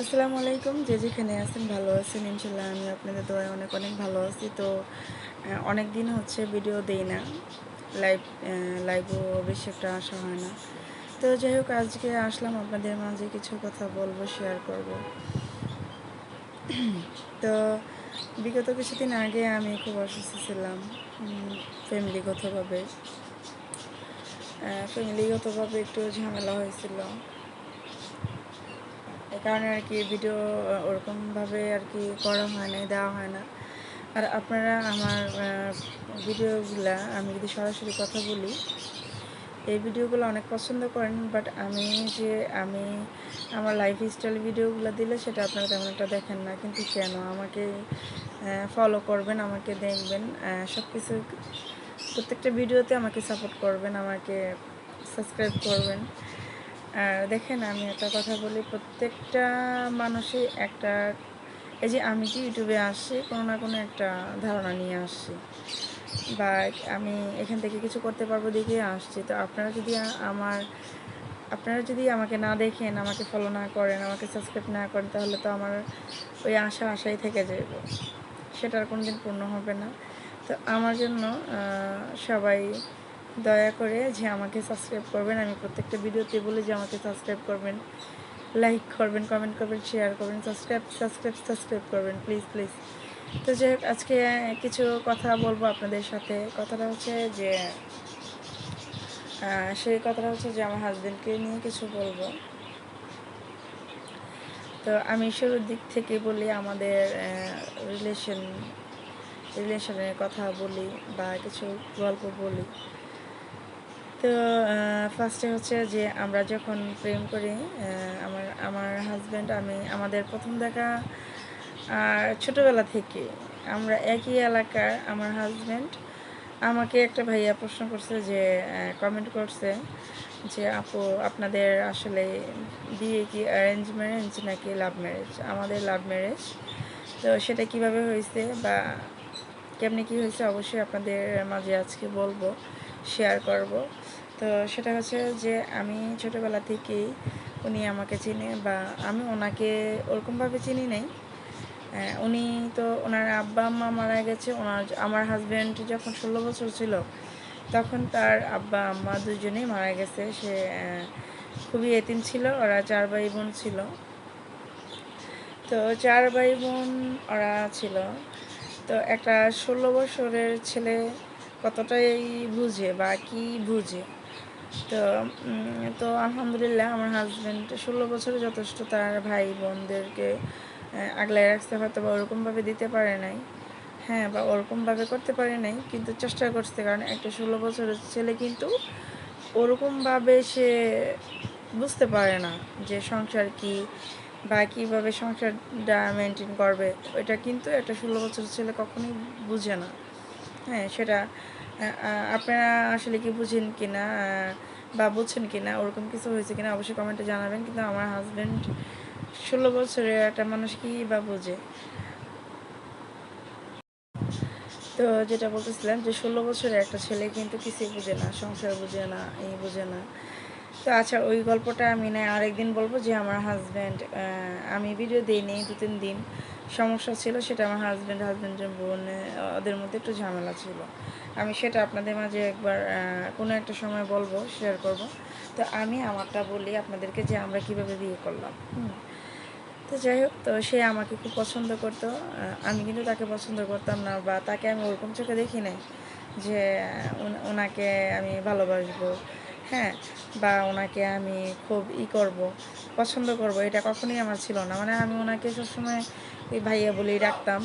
আসসালামু আলাইকুম। যে যেখানে আছেন, ভালো আছেন ইনশাল্লাহ আমি আপনাদের দোয়ায় অনেক অনেক ভালো আছি। তো অনেক দিন হচ্ছে ভিডিও দেই না। লাইভ লাইভও বেশি একটা আসা হয় না। তো যাই হোক, আজকে আসলাম আপনাদের মাঝে কিছু কথা বলব শেয়ার করব। তো, বিগত কিছুদিন আগে আমি খুব অসুস্থ ছিলাম ফ্যামিলিগতভাবে ফ্যামিলিগতভাবে একটু ঝামেলা হয়েছিল। কারণে আর কি ভিডিও ওরকমভাবে আর কি করা হয় না দেওয়া হয় না। আর আপনারা আমার ভিডিওগুলা আমি যদি সরাসরি কথা বলি, এই ভিডিওগুলো অনেক পছন্দ করেন বাট আমি যে, আমি আমার লাইফ স্টাইল ভিডিওগুলো দিলে সেটা আপনারা তেমন একটা দেখেন না, কিন্তু কেন? আমাকে ফলো করবেন, আমাকে দেখবেন সব কিছু প্রত্যেকটা ভিডিওতে আমাকে সাপোর্ট করবেন, আমাকে সাবস্ক্রাইব করবেন। আর দেখেন, আমি একটা কথা বলি, প্রত্যেকটা মানুষই একটা, এই যে আমি কি ইউটিউবে আসছি কোনো না কোনো একটা ধারণা নিয়ে আসছি বা আমি এখান থেকে কিছু করতে পারব দেখে আসছি। তো আপনারা যদি আমার, আপনারা যদি আমাকে না দেখেন, আমাকে ফলো না করেন, আমাকে সাবস্ক্রাইব না করেন, তাহলে তো আমার ওই আশা, আশাই থেকে যাব সেটার কোনো দিন পূর্ণ হবে না। তো আমার জন্য সবাই দয়া করে যে আমাকে সাবস্ক্রাইব করবেন। আমি প্রত্যেকটা ভিডিওতে বলি যে আমাকে সাবস্ক্রাইব করবেন। লাইক করবেন কমেন্ট করবেন শেয়ার করবেন সাবস্ক্রাইব সাবস্ক্রাইব সাবস্ক্রাইব করবেন প্লিজ প্লিজ তো যাই হোক, আজকে কিছু কথা বলব আপনাদের সাথে। কথাটা হচ্ছে যে সেই কথাটা হচ্ছে যে আমার হাজব্যান্ডকে নিয়ে কিছু বলব। তো আমি শুরুর দিক থেকে বলি, আমাদের রিলেশন রিলেশনের কথা বলি বা কিছু গল্প বলি। তো ফার্স্টে হচ্ছে যে আমরা যখন প্রেম করি আমার আমার হাজব্যান্ড আমি, আমাদের প্রথম দেখা, আর ছোটোবেলা থেকে আমরা একই এলাকার আমার হাজব্যান্ড আমাকে একটা ভাইয়া প্রশ্ন করছে যে কমেন্ট করছে যে, আপু, আপনাদের আসলে বিয়ে কি অ্যারেঞ্জ ম্যারেজ নাকি লাভ ম্যারেজ আমাদের লাভ ম্যারেজ তো সেটা কীভাবে হয়েছে বা কেমনি কি হয়েছে অবশ্যই আপনাদের মাঝে আজকে বলব। শেয়ার করব। তো সেটা হচ্ছে যে আমি ছোটোবেলা থেকেই উনি আমাকে চিনে বা আমি ওনাকে ওরকমভাবে চিনি নেই। উনি তো ওনার আব্বা, আম্মা মারা গেছে, ওনার, আমার হাজব্যান্ড যখন ষোলো বছর ছিল, তখন তার আব্বা, আম্মা দুজনেই মারা গেছে। সে খুবই এতিম ছিল, ওরা চার ভাই বোন ছিল। তো চার ভাই বোন ওরা ছিল। তো একটা ষোলো বছরের ছেলে কতটাই বুঝে বা কি বুঝে। তো তো আলহামদুলিল্লাহ আমার হাজব্যান্ড ষোলো বছরে যথেষ্ট তার ভাই বোনদেরকে আগলায় রাখতে হয়তো বা ওরকমভাবে দিতে পারে নাই। হ্যাঁ বা ওরকমভাবে করতে পারে নাই, কিন্তু চেষ্টা করছে, কারণ একটা ষোলো বছরের ছেলে কিন্তু ওরকমভাবে সে বুঝতে পারে না যে সংসার কি বা কীভাবে সংসারটা মেনটেন করবে। ওইটা কিন্তু একটা ষোলো বছরের ছেলে কখনোই বুঝে না। হ্যাঁ সেটা আপনারা আসলে কি বুঝেন কি না বা বুঝছেন কি না ওরকম কিছু হয়েছে কিনা, অবশ্যই কমেন্টে জানাবেন। কিন্তু আমার হাজব্যান্ড ষোলো বছরের একটা মানুষ কি বা বোঝে? তো যেটা বলতেছিলাম যে, ষোলো বছরের একটা ছেলে কিন্তু কিছুই বুঝে না, সংসার বুঝে না এই বুঝে না। তো আচ্ছা ওই গল্পটা আমি না আরেকদিন বলব যে, আমার হাজব্যান্ড আমি ভিডিও দিই নেই দু তিন দিন। সমস্যা ছিল, সেটা আমার হাজব্যান্ড হাজব্যান্ডের বোন, ওদের মধ্যে একটু ঝামেলা ছিল। আমি সেটা আপনাদের মাঝে একবার কোনো একটা সময় বলব শেয়ার করব। তো আমি আমারটা বলি আপনাদেরকে যে আমরা কীভাবে বিয়ে করলাম। তো যাই হোক, তো সে আমাকে খুব পছন্দ করতো। আমি কিন্তু তাকে পছন্দ করতাম না বা তাকে আমি ওরকম চোখে দেখি নাই যে ওনাকে আমি ভালোবাসবো। হ্যাঁ বা ওনাকে আমি খুব ই করব, পছন্দ করব। এটা কখনোই আমার ছিল না। মানে আমি ওনাকে সবসময় ওই ভাইয়া বলেই রাখতাম।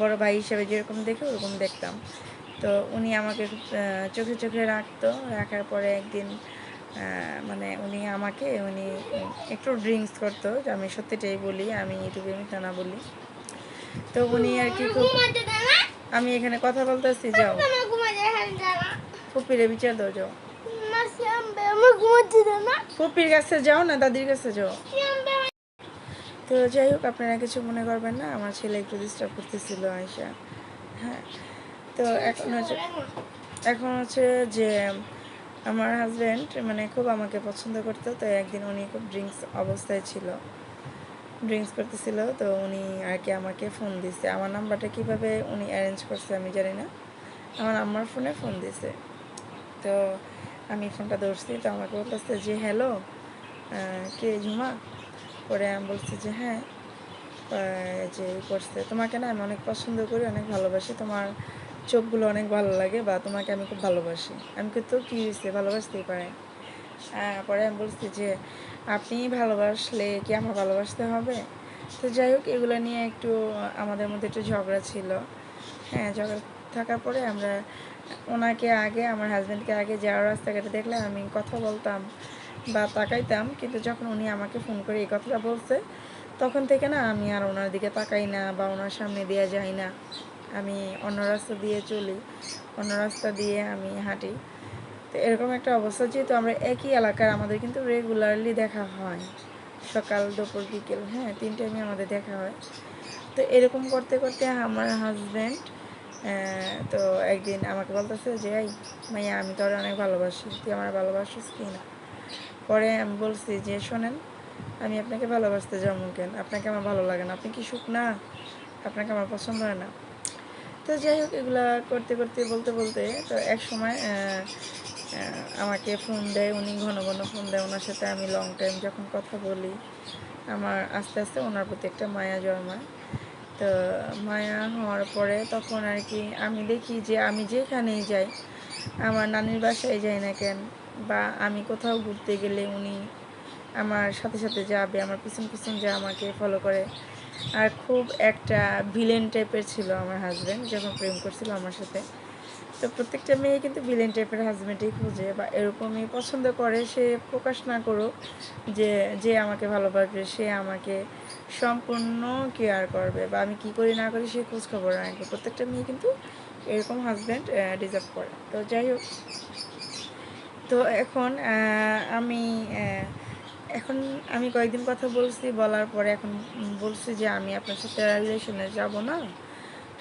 বড় ভাই হিসেবে যেরকম দেখে ওরকম দেখতাম। তো উনি আমাকে চোখে চোখে রাখতো। রাখার পরে একদিন মানে উনি আমাকে উনি একটু ড্রিঙ্কস করতো আমি সত্যিটাই বলি আমি ইউটিউবে মিথ্যা না বলি। তো উনি আর কি খুব আমি এখানে কথা বলতেছি যাও। ফুপিরে বিচার দাও যাও। ফুপির কাছে যাও না দাদির কাছে যাও। তো যাই হোক, আপনারা কিছু মনে করবেন না, আমার ছেলে একটু ডিস্টার্ব করতেছিল আয়সা হ্যাঁ তো এখন হচ্ছে এখন হচ্ছে যে আমার হাজব্যান্ড মানে খুব আমাকে পছন্দ করতো, তো একদিন উনি খুব ড্রিঙ্কস অবস্থায় ছিল। ড্রিঙ্কস করতেছিল, তো উনি আর কি আমাকে ফোন দিছে। আমার নাম্বারটা কীভাবে উনি অ্যারেঞ্জ করছে আমি জানি না। আমার আম্মার ফোনে ফোন দিছে। তো আমি ফোনটা ধরছি, তো আমাকে বলতেছে যে হ্যালো কে ঝুমা? পরে আমি বলছি যে হ্যাঁ যে করছে। তোমাকে না আমি অনেক পছন্দ করি, অনেক ভালোবাসি। তোমার চোখগুলো অনেক ভালো লাগে বা তোমাকে আমি খুব ভালোবাসি। আমি কিন্তু কী হয়েছে, ভালোবাসতেই পারে। পরে আমি বলছি যে, আপনি ভালোবাসলে কি আমার ভালোবাসতে হবে? তো যাই হোক, এগুলো নিয়ে একটু আমাদের মধ্যে একটু ঝগড়া ছিল। হ্যাঁ ঝগড়া থাকার পরে আমরা ওনাকে আগে, আমার হাজব্যান্ডকে আগে যাওয়ার রাস্তাঘাটে দেখলে আমি কথা বলতাম। বা তাকাইতাম, কিন্তু যখন উনি আমাকে ফোন করে এই কথাটা বলছে, তখন থেকে না আমি আর ওনার দিকে তাকাই না বা ওনার সামনে দিয়ে যাই না। আমি অন্য রাস্তা দিয়ে চলি, অন্য রাস্তা দিয়ে আমি হাঁটি। তো এরকম একটা অবস্থা, যেহেতু আমরা একই এলাকার, আমাদের কিন্তু রেগুলারলি দেখা হয়। সকাল, দুপুর, বিকেল হ্যাঁ তিন টাইমে আমাদের দেখা হয়। তো এরকম করতে করতে আমার হাজব্যান্ড তো একদিন আমাকে বলতেছে যে, এই মাইয়া, আমি তোর অনেক ভালোবাসি। তুই আমার ভালোবাসিস কি না? পরে আমি বলছি যে, শোনেন, আমি আপনাকে ভালোবাসতে যাব কেন? আপনাকে আমার ভালো লাগে না। আপনি কি সুখ না? আপনাকে আমার পছন্দ হয় না? তো যাই হোক, এগুলা করতে করতে, বলতে বলতে, তো এক সময় আমাকে ফোন দেয়, উনি ঘন ঘন ফোন দেয়। ওনার সাথে আমি লং টাইম যখন কথা বলি, আমার আস্তে আস্তে ওনার প্রতি একটা মায়া জন্মায়। তো মায়া হওয়ার পরে তখন আর কি আমি দেখি যে, আমি যেখানেই যাই, আমার নানির বাসায় যাই না কেন বা আমি কোথাও ঘুরতে গেলে উনি আমার সাথে সাথে যাবে, আমার পিছন পিছন যা আমাকে ফলো করে। আর খুব একটা ভিলেন টাইপের ছিল আমার হাজব্যান্ড যখন প্রেম করছিল আমার সাথে। তো প্রত্যেকটা মেয়ে কিন্তু ভিলেন টাইপের হাজব্যান্ডই খুঁজে বা এরকমই পছন্দ করে, সে প্রকাশ না করুক যে যে আমাকে ভালোবাসবে, সে আমাকে সম্পূর্ণ কেয়ার করবে বা আমি কি করি না করি সে খোঁজ খবর রাখবে। প্রত্যেকটা মেয়ে কিন্তু এরকম হাজব্যান্ড ডিজার্ভ করে। তো যাই হোক। তো এখন আমি এখন আমি কয়েকদিন কথা বলছি, বলার পরে এখন বলছি যে আমি আপনার সাথে রিলেশনে যাব না।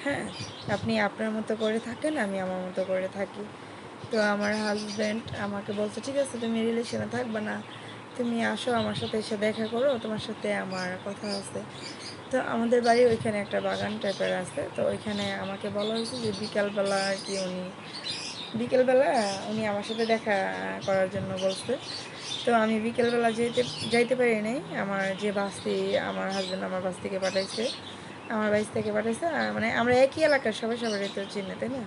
হ্যাঁ আপনি আপনার মতো করে থাকেন, আমি আমার মতো করে থাকি। তো আমার হাজব্যান্ড আমাকে বলছে, ঠিক আছে, তুমি রিলেশনে থাকবে না। তুমি আসো, আমার সাথে এসে দেখা করো, তোমার সাথে আমার কথা আছে। তো আমাদের বাড়ি ওইখানে একটা বাগান টাইপের আছে। তো ওইখানে আমাকে বলা হয়েছে যে বিকালবেলা আর কি উনি বিকেলবেলা উনি আমার সাথে দেখা করার জন্য বলছে। তো আমি বিকেলবেলা যেতে, যাইতে পারি নাই। আমার যে বাসটি আমার হাজব্যান্ড আমার বাস থেকে পাঠাইছে। আমার বাইস থেকে পাঠাইছে মানে আমরা একই এলাকার সবাই সবারই তো চিনে, তাই না?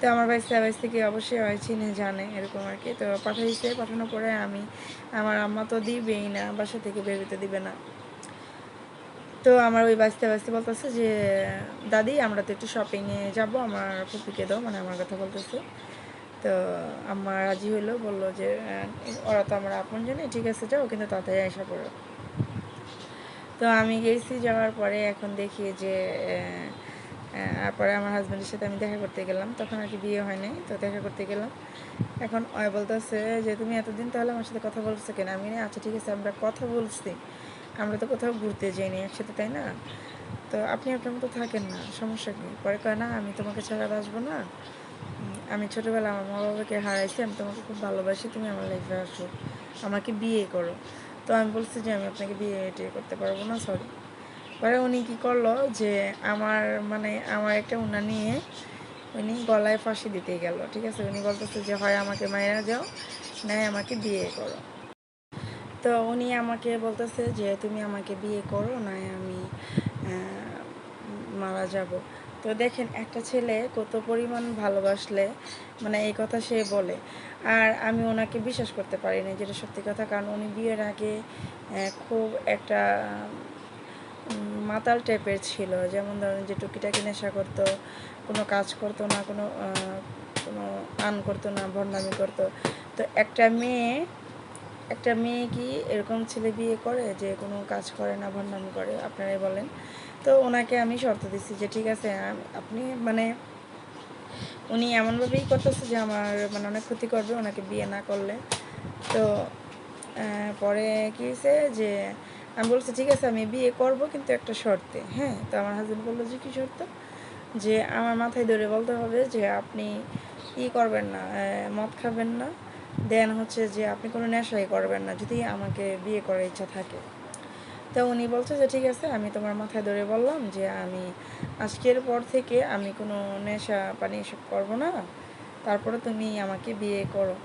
তো আমার বাইস বাইস থেকে অবশ্যই হয় চিনে, জানে, এরকম আর কি। তো পাঠাইছে, পাঠানোর পরে আমি, আমার আম্মা তো দিবেই না, বাসা থেকে বেরোতে দিবে না। তো আমার ওই বাঁচতে বাঁচতে বলতেছে যে, দাদি, আমরা তো একটু শপিংয়ে যাব, আমার ফুপিকে দাও মানে আমার কথা বলতেছে। তো আমার রাজি হইল, বলল যে ওরা তো আমরা আপন জানি ঠিক আছে, যাও, কিন্তু তাড়াতাড়ি আসা পড়ো। তো আমি গেছি, যাওয়ার পরে এখন দেখি যে তারপরে আমার হাজব্যান্ডের সাথে আমি দেখা করতে গেলাম, তখন আর কি বিয়ে হয় নাই, তো দেখা করতে গেলাম। এখন অয় বলতেছে যে, তুমি এতদিন তাহলে আমার সাথে কথা বলছো কেন? আমি আচ্ছা ঠিক আছে, আমরা কথা বলছি। আমরা তো কোথাও ঘুরতে যাইনি একসাথে, তাই না? তো আপনি আপনার মতো থাকেন না, সমস্যা কি? পরে কয়, না, আমি তোমাকে ছাড়া আসব না। আমি ছোটোবেলা আমার মা বাবাকে হারাইছি, আমি তোমাকে খুব ভালোবাসি, তুমি আমার লাইফে আসো, আমাকে বিয়ে করো। তো আমি বলছি যে, আমি আপনাকে বিয়ে টিয়ে করতে পারব না সরি পরে উনি কী করল যে, আমার মানে আমার একটা উনা নিয়ে উনি গলায় ফাঁসি দিতে গেল, ঠিক আছে? উনি বলতেছে যে, হয়, আমাকে মায়েরা যাও নাই আমাকে বিয়ে করো। তো উনি আমাকে বলতেছে যে, তুমি আমাকে বিয়ে করো নাই আমি মারা যাব। তো দেখেন, একটা ছেলে কত পরিমাণ ভালোবাসলে মানে এই কথা সে বলে। আর আমি ওনাকে বিশ্বাস করতে পারিনি যেটা সত্যি কথা, কারণ উনি বিয়ের আগে খুব একটা মাতাল টাইপের ছিল। যেমন ধরেন যে টুকিটাকি নেশা করতো, কোনো কাজ করতো না, কোনো কোনো আন করতো না, ভণ্ডামি করতো। তো একটা মেয়ে একটা মেয়ে কি এরকম ছেলে বিয়ে করে যে কোনো কাজ করে না, ভণ্ডামি করে? আপনারাই বলেন। তো ওনাকে আমি শর্ত দিচ্ছি যে, ঠিক আছে আপনি মানে উনি এমনভাবেই করতেছে যে আমার মানে অনেক ক্ষতি করবে, ওনাকে বিয়ে না করলে। তো পরে কী হয়েছে যে আমি বলছি, ঠিক আছে, আমি বিয়ে করব কিন্তু একটা শর্তে। হ্যাঁ তো আমার হাজব্যান্ড বলল, যে কী শর্ত? যে আমার মাথায় ধরে বলতে হবে যে, আপনি ই করবেন না মদ খাবেন না। দেন হচ্ছে যে আপনি কোনো নেশাই করবেন না, যদি আমাকে বিয়ে করার ইচ্ছা থাকে। তো উনি বলছে যে, ঠিক আছে, আমি তোমার মাথায় ধরে বললাম যে আমি আজকের পর থেকে আমি কোনো নেশা পানি এসব করব না, তারপরে তুমি আমাকে বিয়ে করো।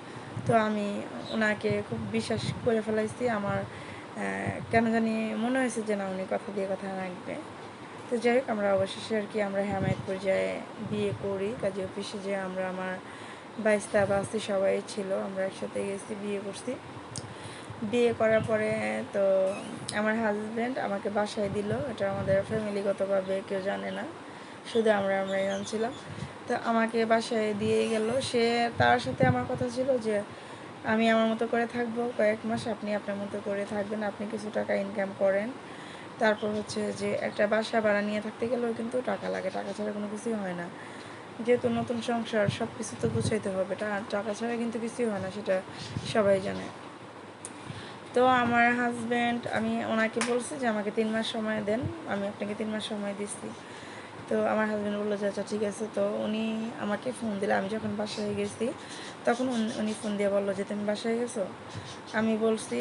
তো আমি ওনাকে খুব বিশ্বাস করে ফেলাইছি, আমার কেন জানি মনে হয়েছে যে না, উনি কথা দিয়ে কথা রাখবে। তো যাই হোক, আমরা অবশেষে আর কি আমরা হেমায়ত পর্যায়ে বিয়ে করি, কাজে অফিসে যে আমরা আমার বাইশটা বাস্তি সবাই ছিল, আমরা একসাথে গেছি, বিয়ে করছি। বিয়ে করার পরে তো আমার হাজব্যান্ড আমাকে বাসায় দিল, এটা আমাদের ফ্যামিলিগতভাবে কেউ জানে না, শুধু আমরা আমরা ছিলাম তো আমাকে বাসায় দিয়ে গেল, সে তার সাথে আমার কথা ছিল যে, আমি আমার মতো করে থাকব, কয়েক মাস আপনি আপনার মতো করে থাকবেন, আপনি কিছু টাকা ইনকাম করেন। তারপর হচ্ছে যে, একটা বাসা ভাড়া নিয়ে থাকতে গেলেও কিন্তু টাকা লাগে, টাকা ছাড়া কোনো কিছুই হয় না। যেহেতু নতুন সংসার সব কিছু তো গুছাইতে হবে। টাকা ছাড়া কিন্তু কিছুই হয় না, সেটা সবাই জানে। তো আমার হাজব্যান্ড আমি ওনাকে বলছি যে, আমাকে তিন মাস সময় দেন, আমি আপনাকে তিন মাস সময় দিচ্ছি তো আমার হাজব্যান্ড বলল যে আচ্ছা ঠিক আছে। তো উনি আমাকে ফোন দিলে। আমি যখন বাসায় গেছি, তখন উনি ফোন দিয়ে বলল যে, তুমি বাসায় গেছো? আমি বলছি,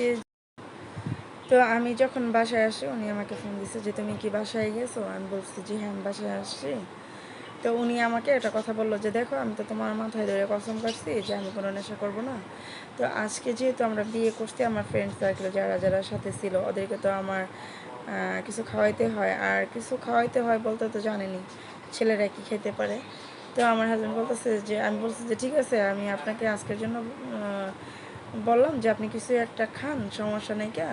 তো আমি যখন বাসায় আসি, উনি আমাকে ফোন দিছে যে, তুমি কি বাসায় গেছো? আমি বলছি যে হ্যাঁ আমি বাসায় আসছি। তো উনি আমাকে একটা কথা বলল যে, দেখো, আমি তো তোমার মাথায় ধরে কসম করছি যে আমি কোনো নেশা করব না। তো আজকে যেহেতু আমরা বিয়ে করছি, আমার ফ্রেন্ড সার্কেল যারা যারা সাথে ছিল, ওদেরকে তো আমার কিছু খাওয়াইতে হয়। আর কিছু খাওয়াইতে হয় বলতে তো জানেনি ছেলেরা কি খেতে পারে? তো আমার হাজব্যান্ড বলতেছে যে, আমি বলছি যে, ঠিক আছে, আমি আপনাকে আজকের জন্য বললাম যে আপনি কিছু একটা খান, সমস্যা নেই কা?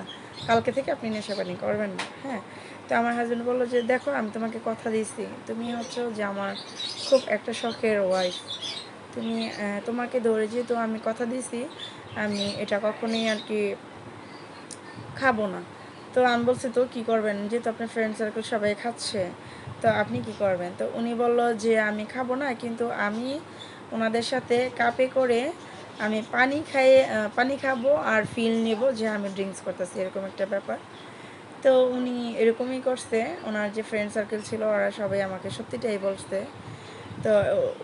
কালকে থেকে আপনি নেশা পানি করবেন না হ্যাঁ? তো আমার হাজব্যান্ড বলল যে, দেখো, আমি তোমাকে কথা দিয়েছি। তুমি হচ্ছে যে আমার খুব একটা শখের ওয়াইফ তুমি তোমাকে ধরে যেহেতু আমি কথা দিয়েছি, আমি এটা কখনোই আর কি খাব না। তো আমি বলছি, তো কি করবেন? যেহেতু আপনার ফ্রেন্ড সার্কেল সবাই খাচ্ছে, তো আপনি কি করবেন? তো উনি বলল যে, আমি খাব না, কিন্তু আমি ওনাদের সাথে কাপে করে আমি পানি খাইয়ে পানি খাব আর ফিল নেব যে আমি ড্রিঙ্কস করতেছি, এরকম একটা ব্যাপার। তো উনি এরকমই করছে। ওনার যে ফ্রেন্ড সার্কেল ছিল, ওরা সবাই আমাকে সত্যিটাই বলছে। তো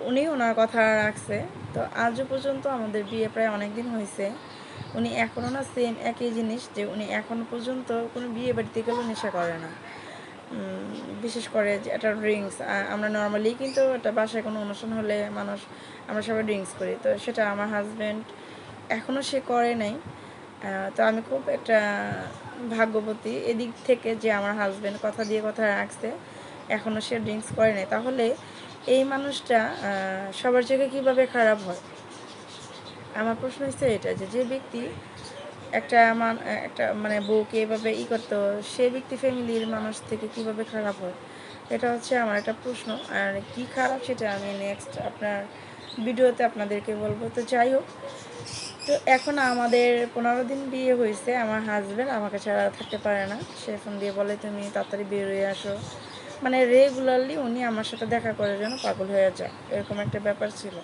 উনি ওনার কথা রাখছে। তো আজও পর্যন্ত আমাদের বিয়ে প্রায় অনেক দিন হয়েছে উনি এখনও না সেম একই জিনিস, যে উনি এখনও পর্যন্ত কোনো বিয়ে বাড়িতে গেলেও নেশা করে না। বিশেষ করে যে একটা ড্রিঙ্কস আমরা নর্মালি কিন্তু একটা বাসায় কোনো অনুষ্ঠান হলে মানুষ, আমরা সবাই ড্রিঙ্কস করি। তো সেটা আমার হাজব্যান্ড এখনও সে করে নাই। তো আমি খুব একটা ভাগ্যবতী। এদিক থেকে যে আমার হাজব্যান্ড কথা দিয়ে কথা রাখছে এখনও সে ড্রিঙ্কস করে নাই। তাহলে এই মানুষটা সবার জায়গায় কীভাবে খারাপ হয়? আমার প্রশ্ন হচ্ছে এটা যে যে ব্যক্তি একটা মান একটা মানে বউকে এভাবে ই করতো সে ব্যক্তি ফ্যামিলির মানুষ থেকে কীভাবে খারাপ হয়? এটা হচ্ছে আমার একটা প্রশ্ন। আর কি খারাপ সেটা আমি নেক্সট আপনার ভিডিওতে আপনাদেরকে বলব। তো যাই হোক, তো এখন আমাদের পনেরো দিন বিয়ে হয়েছে। আমার হাজব্যান্ড আমাকে ছাড়া থাকতে পারে না। সে ফোন দিয়ে বলে, তুমি তাড়াতাড়ি বের হয়ে আসো। মানে রেগুলারলি উনি আমার সাথে দেখা করার জন্য পাগল হয়ে যায়। এরকম একটা ব্যাপার ছিল।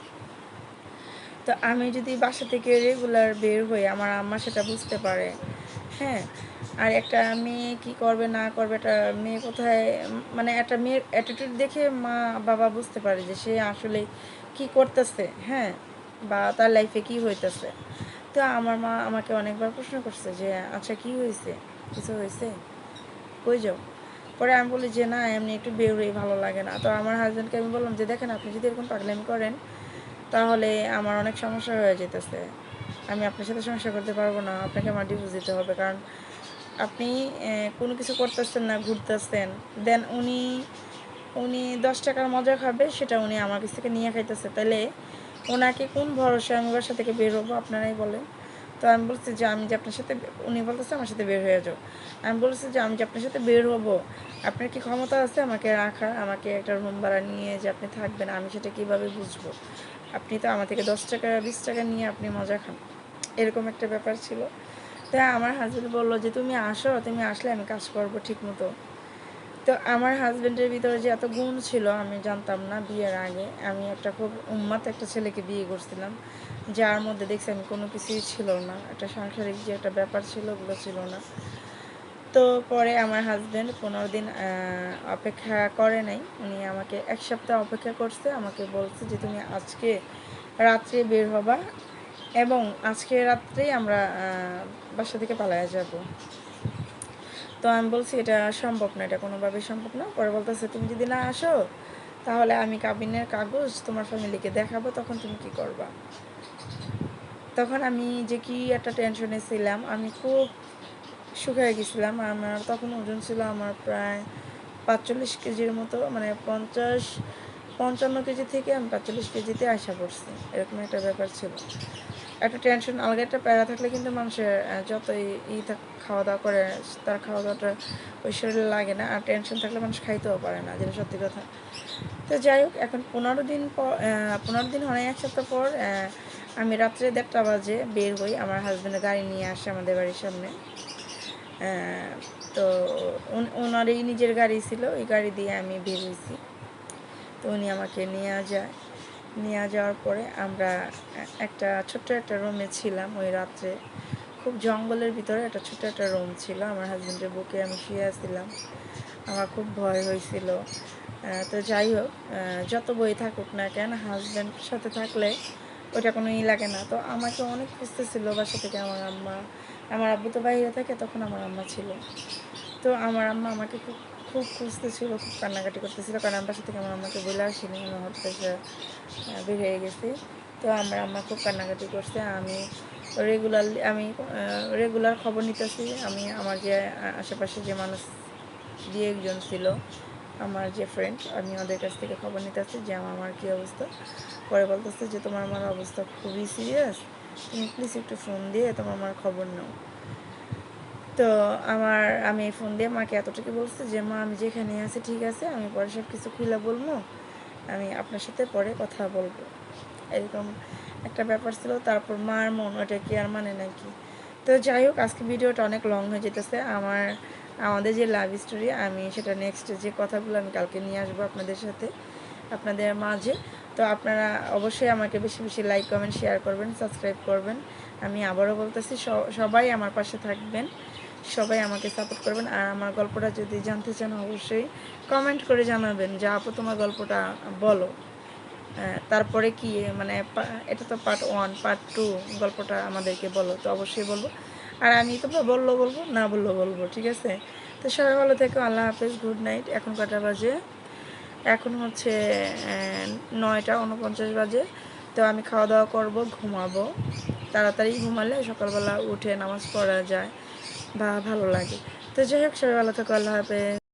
তো আমি যদি বাসা থেকে রেগুলার বের হই, আমার আম্মা সেটা বুঝতে পারে। হ্যাঁ আর একটা মেয়ে কি করবে, না করবে, একটা মেয়ে কোথায় মানে একটা মেয়ের অ্যাটিটিউড দেখে মা, বাবা বুঝতে পারে যে সে আসলে কি করতেছে হ্যাঁ বা তার লাইফে কি হইতেছে। তো আমার মা আমাকে অনেকবার প্রশ্ন করছে যে আচ্ছা কি হয়েছে কিছু হয়েছে কই যাও? পরে আমি বলি যে, না, এমনি একটু বের হয়ে ভালো লাগে না। তো আমার হাজব্যান্ডকে আমি বললাম যে, দেখেন, আপনি যদি এরকম পাগলামি করেন তাহলে আমার অনেক সমস্যা হয়ে যেতেছে। আমি আপনার সাথে সমস্যা করতে পারব না, আপনাকে আমার ডিভোর্স দিতে হবে। কারণ আপনি কোনো কিছু করতেছেন না, ঘুরতেছেন, দেন উনি উনি দশ টাকার মজা খাবে, সেটা উনি আমার কাছ থেকে নিয়ে খাইতেছে। তাহলে ওনাকে কোন ভরসা আমি বাসা থেকে বের হব, আপনারাই বলেন। তো আমি বলছি যে, আমি যে আপনার সাথে, উনি বলতেছে আমার সাথে বের হয়ে যাও। আমি বলছি যে, আমি যে আপনার সাথে বের হব, আপনার কি ক্ষমতা আছে আমাকে রাখার? আমাকে একটা রুম ভাড়া নিয়ে যে আপনি থাকবেন, আমি সেটা কীভাবে বুঝব? আপনি তো আমার থেকে দশ টাকা, বিশ টাকা নিয়ে আপনি মজা খান। এরকম একটা ব্যাপার ছিল। তাই আমার হাজব্যান্ড বলল যে, তুমি আসো, তুমি আসলে আমি কাজ করব ঠিক মতো। তো আমার হাজব্যান্ডের ভিতরে যে এত গুণ ছিল, আমি জানতাম না বিয়ের আগে। আমি একটা খুব উন্মাদ একটা ছেলেকে বিয়ে করছিলাম, যার মধ্যে দেখছি আমি কোনো কিছুই ছিল না। একটা সাংসারিক যে একটা ব্যাপার ছিল, ওগুলো ছিল না। তো পরে আমার হাজব্যান্ড পনেরো দিন অপেক্ষা করে নাই। উনি আমাকে এক সপ্তাহ অপেক্ষা করছে, আমাকে বলছে যে তুমি আজকে রাত্রে বের হবা এবং আজকে রাত্রেই আমরা বাসা থেকে পালায়া যাব। তো আমি বলছি, এটা সম্ভব না, এটা কোনোভাবেই সম্ভব না। পরে বলতেছে, তুমি যদি না আসো, তাহলে আমি কাবিনের কাগজ তোমার ফ্যামিলিকে দেখাবো, তখন তুমি কি করবা? তখন আমি যে কি একটা টেনশনে ছিলাম, আমি খুব শুকিয়ে গেছিলাম। আমার তখন ওজন ছিল আমার প্রায় পাঁচচল্লিশ কেজির মতো মানে পঞ্চাশ, পঞ্চান্ন কেজি থেকে আমি পাঁচচল্লিশ কেজিতে আসা পড়ছি। এরকম একটা ব্যাপার ছিল। একটা টেনশন আলাদা একটা প্যারা থাকলে কিন্তু মানুষের যতই ই খাওয়া দাওয়া করে, তার খাওয়া দাওয়াটা ওই শরীরে লাগে না। আর টেনশন থাকলে মানুষ খাইতেও পারে না, যেটা সত্যি কথা। তো যাই হোক, এখন পনেরো দিন পর পনেরো দিন হয় এক সপ্তাহ পর আমি রাত্রে দেড়টা বাজে বের হই। আমার হাজব্যান্ডের গাড়ি নিয়ে আসে আমাদের বাড়ির সামনে। তো উন- ওনারই নিজের গাড়ি ছিল, ওই গাড়ি দিয়ে আমি বের হয়েছি তো উনি আমাকে নিয়ে যায়। নিয়ে যাওয়ার পরে আমরা একটা ছোট্ট একটা রুমে ছিলাম ওই রাত্রে। খুব জঙ্গলের ভিতরে একটা ছোট্ট একটা রুম ছিল। আমার হাজব্যান্ডের বুকে আমি শুয়ে আসছিলাম আমার খুব ভয় হয়েছিল। তো যাই হোক যত বই থাকুক না কেন হাজব্যান্ড সাথে থাকলে ওটা কোনো ই লাগে না। তো আমাকে অনেক খুঁজতেছিল বাসা থেকে আমার আম্মা। আমার আব্বু তো বাইরে থাকে তখন আমার আম্মা ছিল। তো আমার আম্মা আমাকে খুব খুব খুঁজতেছিল খুব কান্নাকাটি করতেছিল। কারণ আমার বাসা থেকে আমার আম্মাকে বলে আসিনি আমার এসে, আহ, বের হয়ে গেছি। তো আমার আম্মা খুব কান্নাকাটি করছে। আমি রেগুলারলি আমি রেগুলার খবর নিতেছি। আমি আমার যে আশেপাশে যে মানুষ দিয়ে একজন ছিল আমার যে ফ্রেন্ড আমি ওদের কাছ থেকে খবর নিতেছি যে আমার আমার কী অবস্থা? পরে বলতেছে যে তোমার আমার অবস্থা খুবই সিরিয়াস প্লিজ একটু ফোন দিয়ে তোমার আমার খবর নাও। তো আমার, আমি ফোন দিয়ে মাকে এতটুকু বলছি যে, মা, আমি যেখানে আছি ঠিক আছে, আমি পরে সব কিছু খুলে বলব। আমি আপনার সাথে পরে কথা বলব। এরকম একটা ব্যাপার ছিল। তারপর মার মন ওটা কি আর মানে নাকি? তো যাই হোক, আজকে ভিডিওটা অনেক লং হয়ে যেতেছে। আমার, আমাদের যে লাভ স্টোরি আমি সেটা নেক্সট যে কথাগুলো আমি কালকে নিয়ে আসব আপনাদের সাথে, আপনাদের মাঝে। তো আপনারা অবশ্যই আমাকে বেশি বেশি লাইক কমেন্ট শেয়ার করবেন সাবস্ক্রাইব করবেন। আমি আবারও বলতেছি সবাই আমার পাশে থাকবেন, সবাই আমাকে সাপোর্ট করবেন। আর আমার গল্পটা যদি জানতে চান, অবশ্যই কমেন্ট করে জানাবেন যে, আপু, তোমার গল্পটা বলো। তারপরে কি মানে এটা তো পার্ট ওয়ান পার্ট টু গল্পটা আমাদেরকে বলো, তো অবশ্যই বলব। আর আমি তো বলল বলব, না বলল বলব, ঠিক আছে? তো সবাই ভালো থেকো, আল্লাহ হাফেজ গুড নাইট এখন কটা বাজে এখন হচ্ছে নয়টা উনপঞ্চাশ বাজে। তো আমি খাওয়া দাওয়া করব, ঘুমাবো। তাড়াতাড়ি ঘুমালে সকালবেলা উঠে নামাজ পড়া যায়, বা ভালো লাগে। তো যাই হোক, সবাই ভালো থাকো, আল্লাহ হাফেজ।